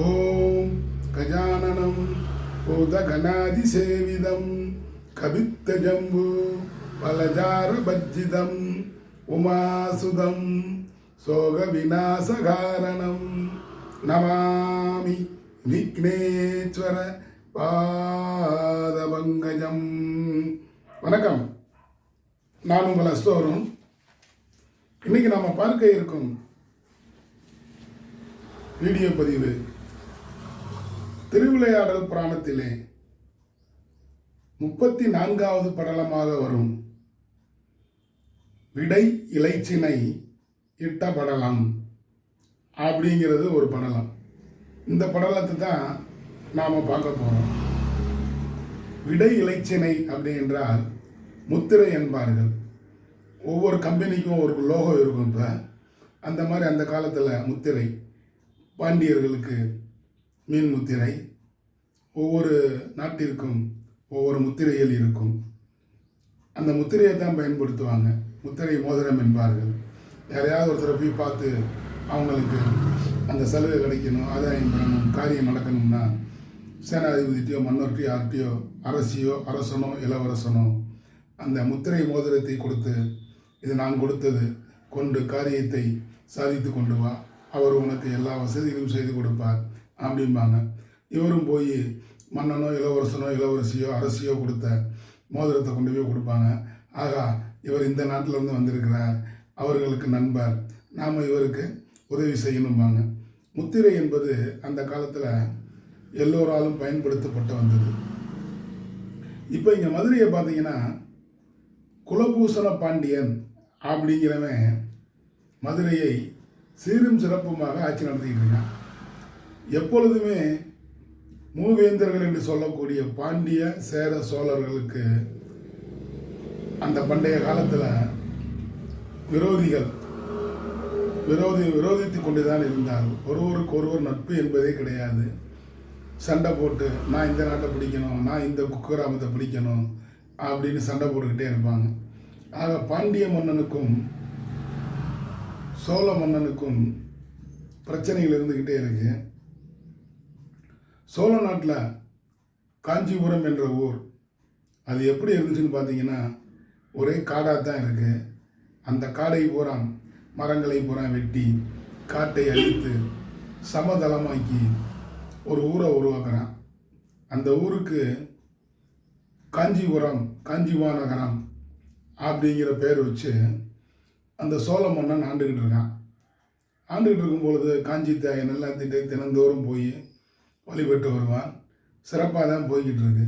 ஓம் கஜானனம் பூதகணாதிசேவிதம் கவித்தஜம்பு பலஜாரபஜ்ஜிதம் உமாசுதம் சோக விநாசகாரணம் நமாமி விக்னேஸ்வர பாதபங்கஜம் வணக்கம். நான் உங்கள் அஸ்தோரும். இன்னைக்கு நாம் பார்க்க இருக்கும் வீடியோ பதிவு. திருவிளையாடல் புராணத்திலே முப்பத்தி நான்காவது படலமாக வரும். விடை இலைச்சினை இட்ட படலம் அப்படிங்கிறது ஒரு படலம். இந்த படலத்தை தான் நாம் பார்க்க போகிறோம் விடை இலைச்சினை அப்படி என்றால் முத்திரை என்பார்கள். ஒவ்வொரு கம்பெனிக்கும் ஒரு லோகம் இருக்கும் இப்போ. அந்த மாதிரி அந்த காலத்தில் முத்திரை பாண்டியர்களுக்கு மீன் முத்திரை. ஒவ்வொரு நாட்டிற்கும் ஒவ்வொரு முத்திரைகள் இருக்கும். அந்த முத்திரையை தான் பயன்படுத்துவாங்க. முத்திரை மோதிரம் என்பார்கள். யாரையாவது ஒருத்தரை போய் பார்த்து அவங்களுக்கு அந்த சலுகை கிடைக்கணும் ஆதாயம் பண்ணணும் காரியம் நடக்கணும்னா சேனாதிபதிட்டையோ மன்னர்கிட்டயோ யார்கிட்டயோ அரசியோ அரசனோ இளவரசனோ அந்த முத்திரை மோதிரத்தை கொடுத்து இது நான் கொடுத்தது கொண்டு காரியத்தை சாதித்து கொண்டு வா. அவர் உனக்கு எல்லா வசதிகளும் செய்து கொடுப்பார். அப்படிம்பாங்க. இவரும் போய் மன்னனோ இளவரசனோ இளவரசியோ அரசியோ கொடுத்த மோதிரத்தை கொண்டு போய் கொடுப்பாங்க. ஆகா இவர் இந்த நாட்டிலேருந்து வந்திருக்கிறார். அவர்களுக்கு நண்பர். நாம் இவருக்கு உதவி செய்யணும்பாங்க. முத்திரை என்பது அந்த காலத்தில் எல்லோராலும் பயன்படுத்தப்பட்டு வந்தது. இப்போ இங்கே மதுரையை பார்த்தீங்கன்னா குலபூசண பாண்டியன் அப்படிங்கிறவன் மதுரையை சீரும் சிறப்புமாக ஆட்சி நடத்திக்கிட்டு இருக்கான். எப்பொழுதுமே மூவேந்தர்கள் என்று சொல்லக்கூடிய பாண்டிய சேர சோழர்களுக்கு அந்த பண்டைய காலத்தில் விரோதிகள் விரோதி விரோதித்து கொண்டு தான் இருந்தார்கள். ஒருவருக்கு ஒருவர் நட்பு என்பதே கிடையாது. சண்டை போட்டு நான் இந்த நாட்டை பிடிக்கணும் நான் இந்த குக்கிராமத்தை பிடிக்கணும் அப்படின்னு சண்டை போட்டுக்கிட்டே இருப்பாங்க. ஆக பாண்டிய மன்னனுக்கும் சோழ மன்னனுக்கும் பிரச்சனைகள் இருந்துக்கிட்டே இருக்குது சோழ நாட்டில் காஞ்சிபுரம் என்ற ஊர் அது எப்படி இருந்துச்சுன்னு பார்த்தீங்கன்னா ஒரே காடாக தான் இருக்குது அந்த காடை பூரா மரங்களை பூரா வெட்டி காட்டை அழித்து சமதளமாக்கி ஒரு ஊரை உருவாக்குறான். அந்த ஊருக்கு காஞ்சிபுரம் காஞ்சிமாநகரம் அப்படிங்கிற பேர் வச்சு அந்த சோழ மன்னன் ஆண்டுக்கிட்டு இருக்கான். ஆண்டுக்கிட்டு இருக்கும் பொழுது காஞ்சி தாயன் எல்லாத்திட்டே தினந்தோறும் போய் வழிபட்டு வருவான். சிறப்பாக தான் போய்கிட்டு இருக்கு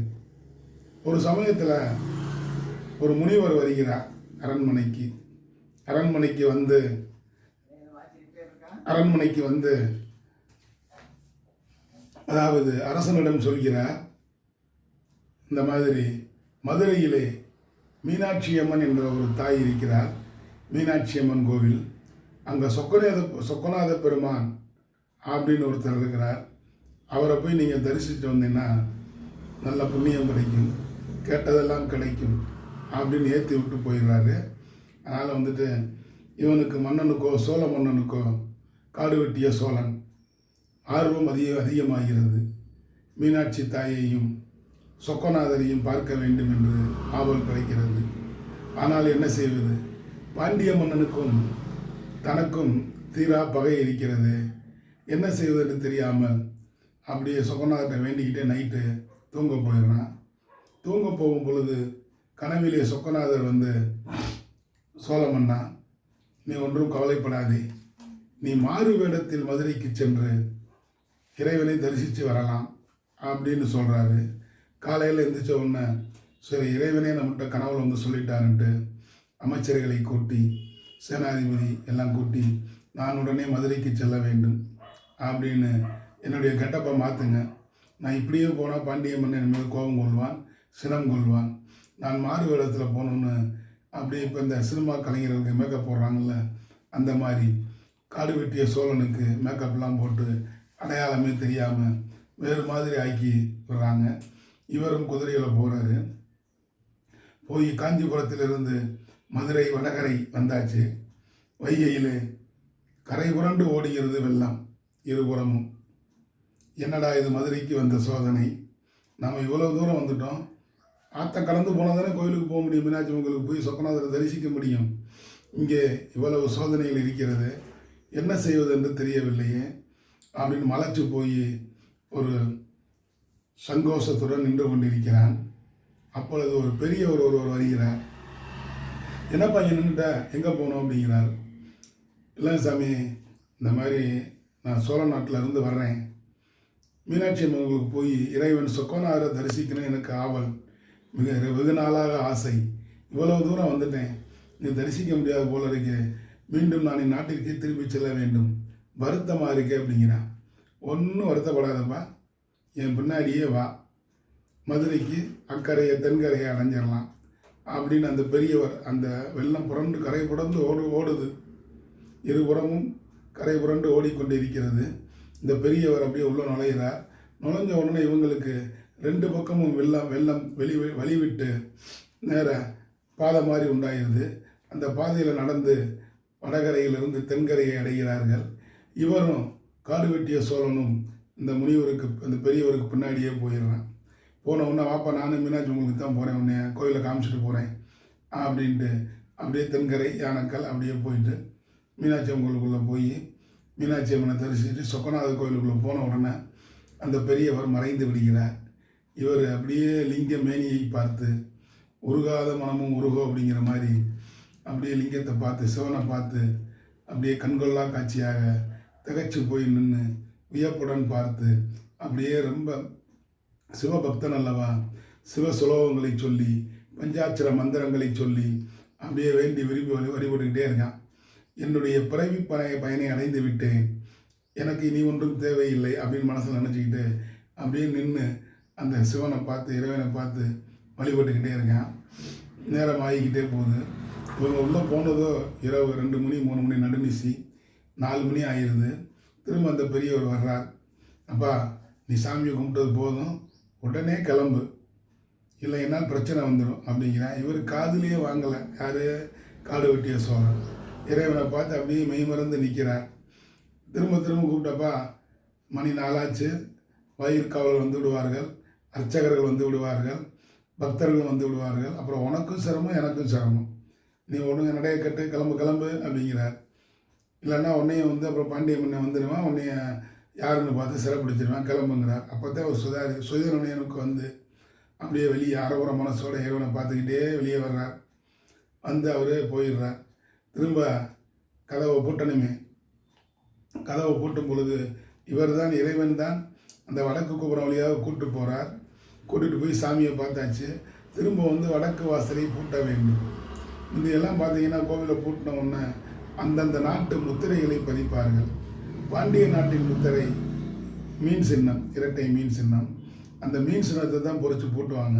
ஒரு சமயத்தில் ஒரு முனிவர் வருகிறார் அரண்மனைக்கு. அரண்மனைக்கு வந்து அரண்மனைக்கு வந்து அதாவது அரசனிடம் சொல்கிறார் இந்த மாதிரி மதுரையிலே மீனாட்சி அம்மன் என்ற ஒரு தாய் இருக்கிறார் மீனாட்சி அம்மன் கோவில். அங்கே சொக்கநாத சொக்கநாத பெருமான் அப்படின்னு ஒருத்தர் இருக்கிறார். அவரை போய் நீங்கள் தரிசித்து வந்தீங்கன்னா நல்ல புண்ணியம் கிடைக்கும் கேட்டதெல்லாம் கிடைக்கும் அப்படின்னு ஏற்றி விட்டு போயிடுறாரு. அதனால் வந்துட்டு இவனுக்கு மன்னனுக்கோ சோழ மன்னனுக்கோ காடு வெட்டிய சோழன் ஆர்வம் அதிக அதிகமாகிறது. மீனாட்சி தாயையும் சொக்கநாதரையும் பார்க்க வேண்டும் என்று ஆவல் கிடைக்கிறது ஆனால் என்ன செய்வது? பாண்டிய மன்னனுக்கும் தனக்கும் தீரா பகை இருக்கிறது. என்ன செய்வதென்று தெரியாமல் அப்படியே சொக்கநாதத்தை வேண்டிக்கிட்டே நைட்டு தூங்க போயிடுறான். தூங்க போகும் பொழுது கனவிலே சொக்கநாதர் வந்து சோழமன்னா நீ ஒன்றும் கவலைப்படாதே. நீ மாறு வேடத்தில் மதுரைக்கு சென்று இறைவனை தரிசித்து வரலாம் அப்படின்னு சொல்கிறாரு காலையில் எந்திரிச்ச உடனே சரி இறைவனே நம்மகிட்ட கனவுல வந்து சொல்லிட்டாருன்ட்டு அமைச்சர்களை கூட்டி சேனாதிபதி எல்லாம் கூட்டி நான் உடனே மதுரைக்கு செல்ல வேண்டும் அப்படின்னு என்னுடைய கெட்டப்பை மாற்றுங்க நான் இப்படியே போனால் பாண்டிய மன்னன் மீது கோபம் கொள்வான் சினம் கொள்வான். நான் மாறு வேடத்தில் போகணுன்னு அப்படி இப்போ இந்த சினிமா கலைஞர்களுக்கு மேக்கப் போடுறாங்கல்ல அந்த மாதிரி. காடு வெட்டிய சோழனுக்கு மேக்கப்லாம் போட்டு அடையாளமே தெரியாமல் வேறு மாதிரி ஆக்கி விடுறாங்க. இவரும் குதிரையில் போகிறாரு போய் காஞ்சிபுரத்திலிருந்து மதுரை வடகரை வந்தாச்சு. வைகையில் கரை புரண்டு ஓடுகிறது வெள்ளம் இருபுறமும். என்னடா இது மதுரைக்கு வந்த சோதனை? நம்ம இவ்வளோ தூரம் வந்துட்டோம். ஆற்ற கலந்து போனால் தானே கோயிலுக்கு போக முடியும்? மீனாட்சி கோயிலுக்கு போய் சொக்கநாதரை தரிசிக்க முடியும். இங்கே இவ்வளவு சோதனைகள் இருக்கிறது. என்ன செய்வது என்று தெரியவில்லையே. அப்படின்னு மலைச்சு போய் ஒரு சங்கோஷத்துடன் நின்று கொண்டிருக்கிறான். அப்பொழுது ஒரு பெரிய ஒருவர் வருகிறார். என்னப்பா இங்கே நின்றுட்ட எங்கே போகணும் அப்படிங்கிறார். இல்லை சாமி இந்த மாதிரி நான் சோழ நாட்டில் இருந்து வர்றேன். மீனாட்சி அம்மன் போய் இறைவன் சொக்கோனாரை தரிசிக்கணும் எனக்கு ஆவல். மிக வெகு நாளாக ஆசை. இவ்வளவு தூரம் வந்துட்டேன். நீ தரிசிக்க முடியாது போல இருக்கே. மீண்டும் நான் என் நாட்டிற்கே திரும்பி செல்ல வேண்டும். வருத்தமாக இருக்கே அப்படிங்கிறான் ஒன்றும் வருத்தப்படாதப்பா. என் பின்னாடியே வா. மதுரைக்கு அக்கறையை தென்கரையை அடைஞ்சிடலாம். அப்படின்னு அந்த பெரியவர் அந்த வெள்ளம் புரண்டு கரை புரண்டு ஓடு ஓடுது. இருபுறமும் கரை புரண்டு ஓடிக்கொண்டு இருக்கிறது இந்த பெரியவர் அப்படியே உள்ளே நுழைகிறார் நுழைஞ்ச உடனே இவங்களுக்கு ரெண்டு பக்கமும் வெள்ளம் வெள்ளம் வெளி வழிவிட்டு நேர பாதை மாதிரி உண்டாயிருது. அந்த பாதையில் நடந்து வடகரையிலிருந்து தென்கரையை அடைகிறார்கள். இவரும் காடு வெட்டிய சோழனும் இந்த முனிவருக்கு இந்த பெரியவருக்கு பின்னாடியே போயிடுறான். போன உடனே வாப்பா நானும் மீனாட்சி உங்களுக்கு தான் போகிறேன் உன்னை கோயிலை காமிச்சிட்டு போகிறேன் அப்படின்ட்டு அப்படியே தென்கரை யானைக்கல் அப்படியே போயிட்டு மீனாட்சி அவங்களுக்குள்ளே போய் மீனாட்சி அம்மனை தரிசிச்சுட்டு சொக்கநாத கோயிலுக்குள்ளே போன உடனே அந்த பெரியவர் மறைந்து விடுகிறார். இவர் அப்படியே லிங்க மேனியை பார்த்து உருகாத மனமும் உருகோ அப்படிங்கிற மாதிரி அப்படியே லிங்கத்தை பார்த்து சிவனை பார்த்து அப்படியே கண்கொள்ளா காட்சியாக திகச்சு போய் நின்று வியப்புடன் பார்த்து அப்படியே ரொம்ப சிவபக்தன் அல்லவா சிவ சுலோகங்களை சொல்லி பஞ்சாட்சர மந்திரங்களை சொல்லி அப்படியே வேண்டி விரும்பி வழிபட்டுக்கிட்டே இருக்கான். என்னுடைய பிறவி பய பயனை அடைந்து விட்டேன். எனக்கு இனி ஒன்றும் தேவையில்லை அப்படின்னு மனசில் நினச்சிக்கிட்டு அப்படியே நின்று அந்த சிவனை பார்த்து இறைவனை பார்த்து வழிபட்டுக்கிட்டே இருக்கேன். நேரம் ஆகிக்கிட்டே போகுது. இவங்க உள்ளே போனதோ இரவு ரெண்டு மணி மூணு மணி நடுநிசி நாலு மணி ஆயிடுது திரும்ப அந்த பெரியவர் வர்றார். அப்பா நீ சாமியை கும்பிட்டது போதும். உடனே கிளம்பு. இல்லை என்னால் பிரச்சனை வந்துடும் அப்படிங்கிறேன் இவர் காதுலேயே வாங்கலை. யார்? காடு வெட்டிய சோழன். இறைவனை பார்த்து அப்படியே மெய்மறந்து நிற்கிறார் திரும்ப திரும்ப கூப்பிட்டப்பா மணி நாளாச்சு வயிற்காவல் வந்து விடுவார்கள். அர்ச்சகர்கள் வந்து விடுவார்கள். பக்தர்கள் வந்து விடுவார்கள். அப்புறம் உனக்கும் சிரமம் எனக்கும் சிரமம். நீ ஒன்று நடைய கட்டு கிளம்பு கிளம்பு அப்படிங்கிறார் இல்லைன்னா உன்னையும் வந்து அப்புறம் பாண்டிய மன்ன வந்துடுவான். உன்னைய யாருன்னு பார்த்து சிறப்பிடிச்சிருவான் கிளம்புங்கிறார். அப்போ தான் ஒரு சுதாரி எனக்கு வந்து அப்படியே வெளியே அறகுற மனசோட இறைவனை பார்த்துக்கிட்டே வெளியே வர்றார். வந்து அவரே போயிடுறார். திரும்ப கதவை பூட்டணுமே. கதவை பூட்டும் பொழுது இவர் தான் இறைவன் தான். அந்த வடக்கு கோபுரம் வழியாக கூப்பிட்டு போகிறார் கூட்டிகிட்டு போய் சாமியை பார்த்தாச்சு. திரும்ப வந்து வடக்கு வாசலை பூட்ட வேண்டும். இது எல்லாம் பார்த்தீங்கன்னா கோவிலை பூட்டின உடனே அந்தந்த நாட்டு முத்திரைகளை பதிப்பார்கள். பாண்டிய நாட்டின் முத்திரை மீன் சின்னம் இரட்டை மீன் சின்னம். அந்த மீன் சின்னத்தை தான் பொறிச்சு பூட்டுவாங்க.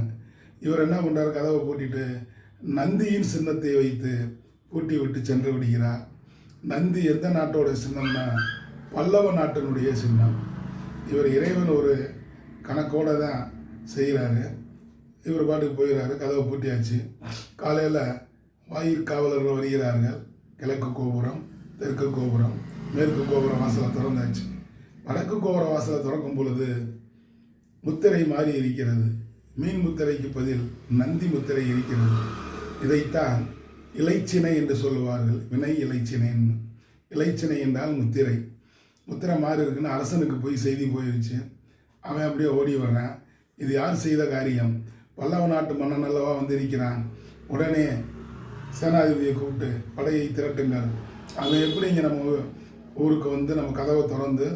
இவர் என்ன பண்ணுறார் கதவை பூட்டிட்டு நந்தியின் சின்னத்தை வைத்து பூட்டி விட்டு சென்று விடுகிறார். நந்தி எந்த நாட்டோட சின்னம்னா பல்லவ நாட்டினுடைய சின்னம். இவர் இறைவன் ஒரு கணக்கோட தான் செய்கிறாரு. இவர் பாட்டுக்கு போயிடுறாரு கதவை பூட்டியாச்சு. காலையில் வாயிற் காவலர்கள் வருகிறார்கள். கிழக்கு கோபுரம் தெற்கு கோபுரம் மேற்கு கோபுரம் வாசலை திறந்தாச்சு. வடக்கு கோபுர வாசலை திறக்கும் பொழுது முத்திரை மாறி இருக்கிறது. மீன் முத்திரைக்கு பதில் நந்தி முத்திரை இருக்கிறது. இதைத்தான் இலைச்சினை என்று சொல்லுவார்கள். வினை இலைச்சினைன்னு இலைச்சினை என்றால் முத்திரை. முத்திரை மாறி இருக்குன்னு அரசனுக்கு போய் செய்தி போயிடுச்சு அவன் அப்படியே ஓடி வர்றான். இது யார் செய்த காரியம்? பல்லவ நாட்டு மன்னன் அல்லவா வந்திருக்கிறான். உடனே சேனாதிபதியை கூப்பிட்டு படையை திரட்டுங்கள். அவன் எப்படி இங்கே நம்ம ஊருக்கு வந்து நம்ம கதவை திறந்து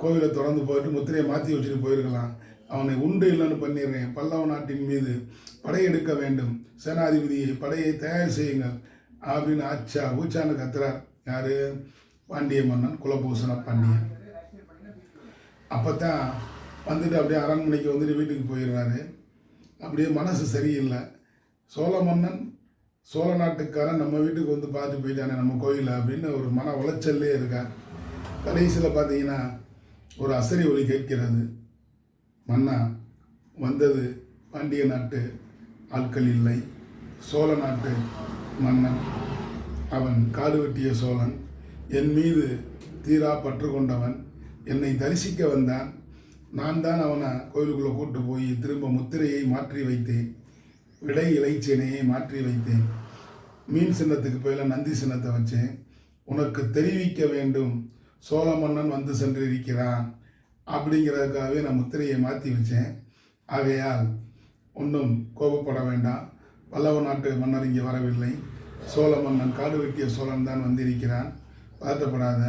கோவிலை திறந்து போயிட்டு முத்திரையை மாற்றி வச்சுட்டு போயிருக்கலாம். அவனை உண்டு இல்லைன்னு பண்ணிடுறேன். பல்லவ நாட்டின் மீது படையெடுக்க வேண்டும். சேனாதிபதியை படையை தயார் செய்யுங்கள். அப்படின்னு ஆச்சா ஊச்சான்னு கத்துறார். யார்? பாண்டிய மன்னன் குலபூசண பாண்டியன். அப்போ தான் வந்துட்டு அப்படியே அரண்மனைக்கு வந்துட்டு வீட்டுக்கு போயிடுறாரு. அப்படியே மனசு சரியில்லை. சோழ மன்னன் சோழ நாட்டுக்காரன் நம்ம வீட்டுக்கு வந்து பார்த்து போயிட்டானே நம்ம கோயிலில் அப்படின்னு ஒரு மன உளைச்சல்லே இருக்கார். கடைசியில் பார்த்தீங்கன்னா ஒரு அசரி ஒலி கேட்கிறது. மன்னா வந்தது பாண்டிய நாட்டு ஆட்கள் இல்லை. சோழ நாட்டு மன்னன் அவன் காடு வெட்டிய சோழன் என் மீது தீரா பற்று கொண்டவன் என்னை தரிசிக்க வந்தான். நான் தான் அவனை கோயிலுக்குள்ளே கூட்டு போய் திரும்ப முத்திரையை மாற்றி வைத்தேன். விடை இலைச்சேனையை மாற்றி வைத்தேன். மீன் சின்னத்துக்கு போயில நந்தி சின்னத்தை வச்சேன். உனக்கு தெரிவிக்க வேண்டும். சோழ மன்னன் வந்து சென்றிருக்கிறான். அப்படிங்கிறதுக்காகவே நான் முத்திரையை மாற்றி வச்சேன். ஆகையால் ஒன்றும் கோபப்பட வேண்டாம். பல்லவ நாட்டு மன்னர் இங்கே வரவில்லை. சோழ மன்னன் காடு வெட்டிய சோழன் தான் வந்திருக்கிறான். பார்த்தப்படாத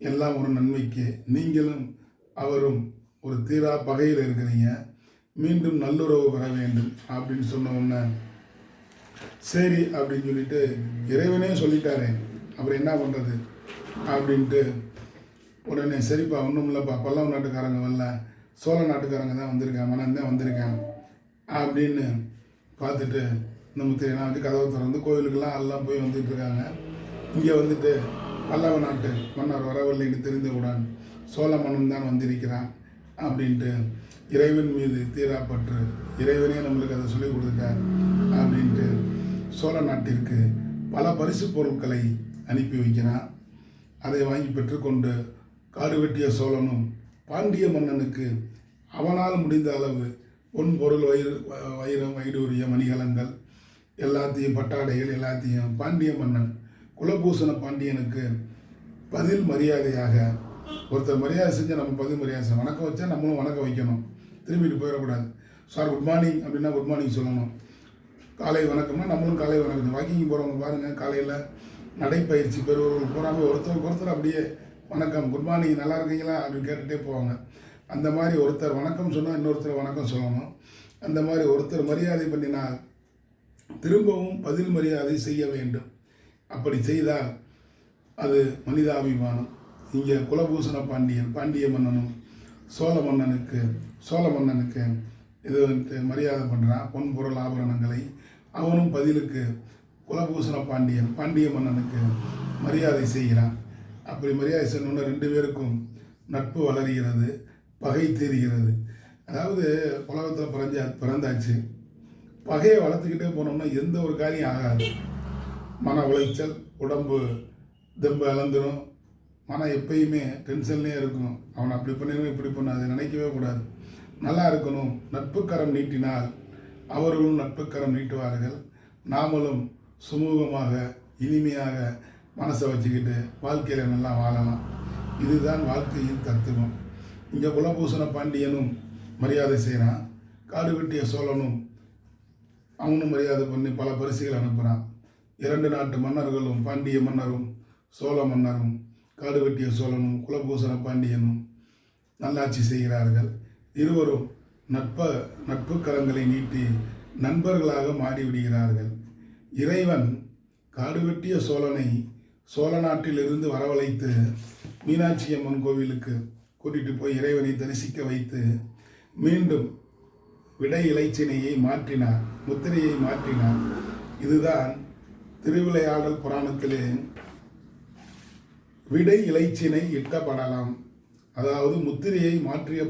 எல்லாம் ஒரு நன்மைக்கு. நீங்களும் அவரும் ஒரு தீரா பகையில் இருக்கிறீங்க. மீண்டும் நல்லுறவு பெற வேண்டும் அப்படின்னு சொன்ன உடனே சரி அப்படின்னு சொல்லிட்டு இறைவனே சொல்லிட்டாரே. அப்புறம் என்ன பண்ணுறது அப்படின்ட்டு உடனே சரிப்பா ஒன்றும் இல்லைப்பா பல்லவ நாட்டுக்காரங்க வரல. சோழ நாட்டுக்காரங்க தான் வந்திருக்கேன் மனந்தான் வந்திருக்கேன் வந்திருக்கான். அப்படின்னு பார்த்துட்டு நம்ம தெரியும் வந்து கதவை திறந்து கோவிலுக்கெல்லாம் எல்லாம் போய் வந்துட்டு இருக்காங்க. இங்கே வந்துட்டு பல்லவ நாட்டு மன்னர் வரவில்லைன்னு தெரிந்தவுடன் சோழ மன்னன் தான் வந்திருக்கிறான் அப்படின்ட்டு இறைவன் மீது தீராப்பற்று இறைவனே நம்மளுக்கு அதை சொல்லிக் கொடுத்துட்டார் அப்படின்ட்டு சோழ நாட்டிற்கு பல பரிசு பொருட்களை அனுப்பி வைக்கிறான். அதை வாங்கி பெற்றுக்கொண்டு காடு வெட்டிய சோழனும் பாண்டிய மன்னனுக்கு அவனால் முடிந்த அளவு பொன் பொருள் வயிறு வ- வைரம் வைடூரிய மணிகலங்கள் எல்லாத்தையும் பட்டாடைகள் எல்லாத்தையும் பாண்டிய மன்னன் குலபூசண பாண்டியனுக்கு பதில் மரியாதையாக ஒருத்தர் மரியாதை செஞ்சால் நம்ம பதில் மரியாதை செய்யணும். வணக்கம் வச்சா நம்மளும் வணக்கம் வைக்கணும். திரும்பிட்டு போயிடக்கூடாது. சார் குட் மார்னிங் அப்படின்னா குட் மார்னிங் சொல்லணும். காலை வணக்கம்னா நம்மளும் காலை வணக்கம். வாக்கிங் போகிறவங்க பாருங்கள் காலையில் நடைப்பயிற்சி பெறுவர்கள் பூராமே ஒருத்தருக்கு ஒருத்தர் அப்படியே வணக்கம். குட் மார்னிங் நல்லா இருக்கீங்களா? அப்படின்னு கேட்டுகிட்டே போவாங்க. அந்த மாதிரி ஒருத்தர் வணக்கம் சொன்னால் இன்னொருத்தர் வணக்கம் சொல்லணும். அந்த மாதிரி ஒருத்தர் மரியாதை பண்ணினால் திரும்பவும் பதில் மரியாதை செய்ய வேண்டும். அப்படி செய்தால் அது மனிதாபிமானம். இங்கே குலபூஷண பாண்டியன் பாண்டிய மன்னனும் சோழ மன்னனுக்கு சோழ மன்னனுக்கு இது வந்துட்டு மரியாதை பண்ணுறான் பொன் பொருள் ஆபரணங்களை அவனும் பதிலுக்கு குலபூஷண பாண்டியன் பாண்டிய மன்னனுக்கு மரியாதை செய்கிறான். அப்படி மரியாதை செய்யணுன்னு ரெண்டு பேருக்கும் நட்பு வளர்கிறது. பகை தீர்கிறது. அதாவது உலகத்தில் பிறந்த பிறந்தாச்சு. பகையை வளர்த்துக்கிட்டே போனோம்னா எந்த ஒரு காரியம் ஆகாது. மன உளைச்சல் உடம்பு தெம்பு இழந்துடும் மனம் எப்பயுமே டென்ஷன்லேயே இருக்கும். அவனை அப்படி பண்ணிடணும் இப்படி பண்ணாது நினைக்கவே கூடாது. நல்லா இருக்கணும். நட்புக்கரம் நீட்டினால் அவர்களும் நட்புக்கரம் நீட்டுவார்கள். நாமளும் சுமூகமாக இனிமையாக மனசை வச்சுக்கிட்டு வாழ்க்கையில் நல்லா வாழலாம். இதுதான் வாழ்க்கையின் தத்துவம். இங்கே குலபூசண பாண்டியனும் மரியாதை செய்கிறான் காடு வெட்டிய சோழனும் அவனும் மரியாதை பண்ணி பல பரிசுகள் அனுப்புகிறான் இரண்டு நாட்டு மன்னர்களும் பாண்டிய மன்னரும் சோழ மன்னரும் காடு வெட்டிய சோழனும் குலபூசண பாண்டியனும் நல்லாட்சி செய்கிறார்கள். இருவரும் நட்ப நட்பு கரங்களை நீட்டி நண்பர்களாக மாறிவிடுகிறார்கள். இறைவன் காடு வெட்டிய சோழனை சோழ நாட்டிலிருந்து வரவழைத்து மீனாட்சி அம்மன் கோவிலுக்கு கூட்டிட்டு போய் இறைவனை தரிசிக்க வைத்து மீண்டும் விடை இலைச்சினையை மாற்றினார் முத்திரையை மாற்றினார். இதுதான் திருவிளையாடல் புராணத்திலே விடை இலைச்சினை இட்டப்படலாம் அதாவது முத்திரையை மாற்றிய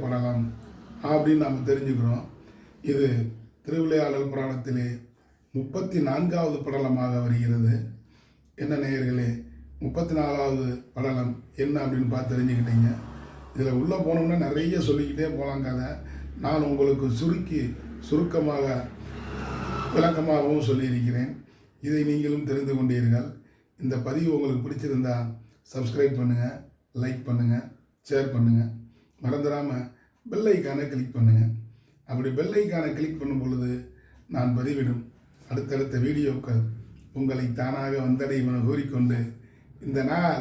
அப்படின்னு நாம் தெரிஞ்சுக்கிறோம். இது திருவிளையாடல் புராணத்திலே முப்பத்தி நான்காவது படலமாக வருகிறது. என்ன நேயர்களே முப்பத்தி நாலாவது படலம் என்ன அப்படின்னு பார்த்து தெரிஞ்சுக்கிட்டீங்க? இதில் உள்ளே போனோம்னா நிறைய சொல்லிக்கிட்டே போகலாம் கதை. நான் உங்களுக்கு சுருக்கி சுருக்கமாக விளக்கமாகவும் சொல்லியிருக்கிறேன். இதை நீங்களும் தெரிந்து கொண்டீர்கள். இந்த பதிவு உங்களுக்கு பிடிச்சிருந்தா சப்ஸ்கிரைப் பண்ணுங்கள் லைக் பண்ணுங்கள் ஷேர் பண்ணுங்கள் மறந்துடாமல் பெல்லைக்கான கிளிக் பண்ணுங்கள் அப்படி பெல்லைக்கான கிளிக் பண்ணும் பொழுது நான் பதிவிடும். அடுத்தடுத்த வீடியோக்கள் உங்களை தானாக வந்தடையும் என கூறிக்கொண்டு இந்த நாள்